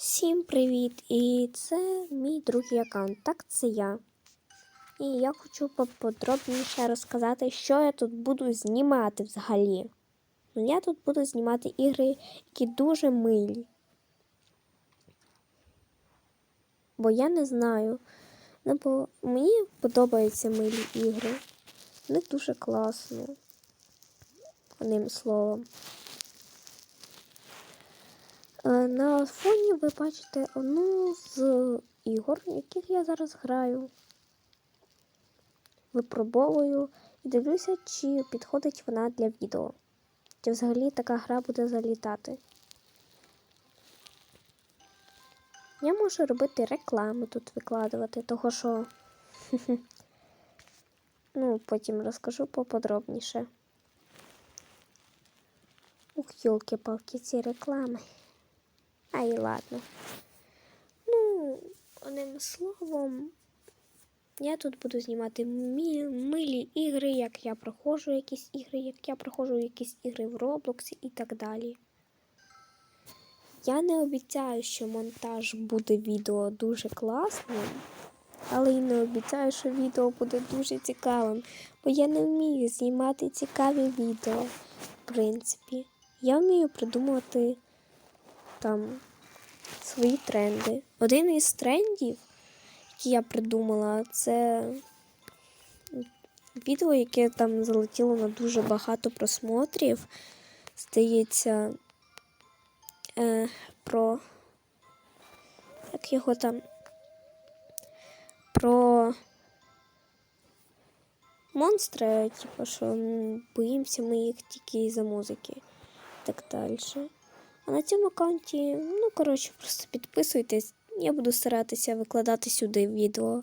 Всім привіт! І це мій другий аккаунт. Так, це я. І я хочу поподробніше розказати, що я тут буду знімати взагалі. Ну, я тут буду знімати ігри, які дуже милі. Бо я не знаю. Ну, бо мені подобаються милі ігри. Вони дуже класно. Одним словом. Е, На фоні ви бачите одну з ігор, яких я зараз граю. Випробовую і дивлюся, чи підходить вона для відео. Чи взагалі така гра буде залітати. Я можу робити реклами тут викладувати, того що. ну, потім розкажу поподробніше. Ух, йолки-палки, ці реклами. Ай, ладно. Ну, одним словом, я тут буду знімати мі- милі ігри, як я проходжу якісь ігри, як я проходжу якісь ігри в Роблоксі і так далі. Я не обіцяю, що монтаж буде відео дуже класним, але й не обіцяю, що відео буде дуже цікавим, бо я не вмію знімати цікаві відео, в принципі. Я вмію придумувати там свої тренди. Один із трендів, які я придумала, це відео, яке там залетіло на дуже багато просмотрів. Здається, е, про як його там про монстри, типу, що боїмося ми їх тільки із-за музики і так далі. А на цьому аккаунті, ну, коротше, просто підписуйтесь. Я буду старатися викладати сюди відео.